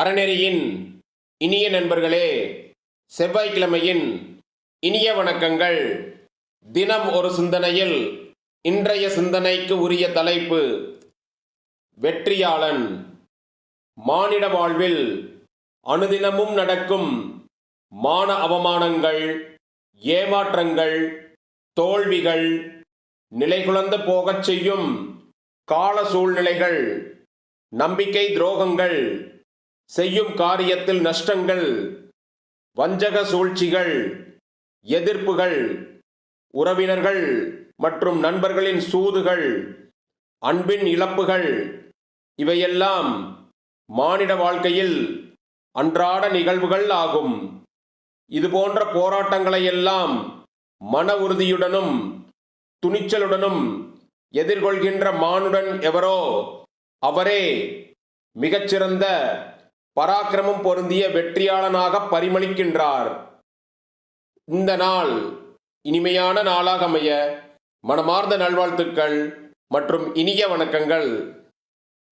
அறநெறியின் இனிய நண்பர்களே செவ்வாய்க்கிழமையின் இனிய வணக்கங்கள். தினம் ஒரு சிந்தனையில் இன்றைய சிந்தனைக்கு உரிய தலைப்பு வெற்றியாளன். மானிட வாழ்வில் அனுதினமும் நடக்கும் மான அவமானங்கள் ஏமாற்றங்கள் தோல்விகள் நிலைகுலந்து போகச் செய்யும் கால சூழ்நிலைகள் நம்பிக்கை துரோகங்கள் செய்யும் காரியத்தில் நஷ்டங்கள் வஞ்சக சூழ்ச்சிகள் எதிர்ப்புகள் உறவினர்கள் மற்றும் நண்பர்களின் சூதுகள் அன்பின் இழப்புகள் இவையெல்லாம் மானிட வாழ்க்கையில் அன்றாட நிகழ்வுகள் ஆகும். இதுபோன்ற போராட்டங்களை எல்லாம் மன உறுதியுடனும் துணிச்சலுடனும் எதிர்கொள்கின்ற மானுடன் எவரோ அவரே மிகச்சிறந்த பராக்கிரமம் பொருந்திய வெற்றியாளனாக பரிமளிக்கின்றார். இந்த நாள் இனிமையான நாளாக அமைய மனமார்ந்த நல்வாழ்த்துக்கள் மற்றும் இனிய வணக்கங்கள்.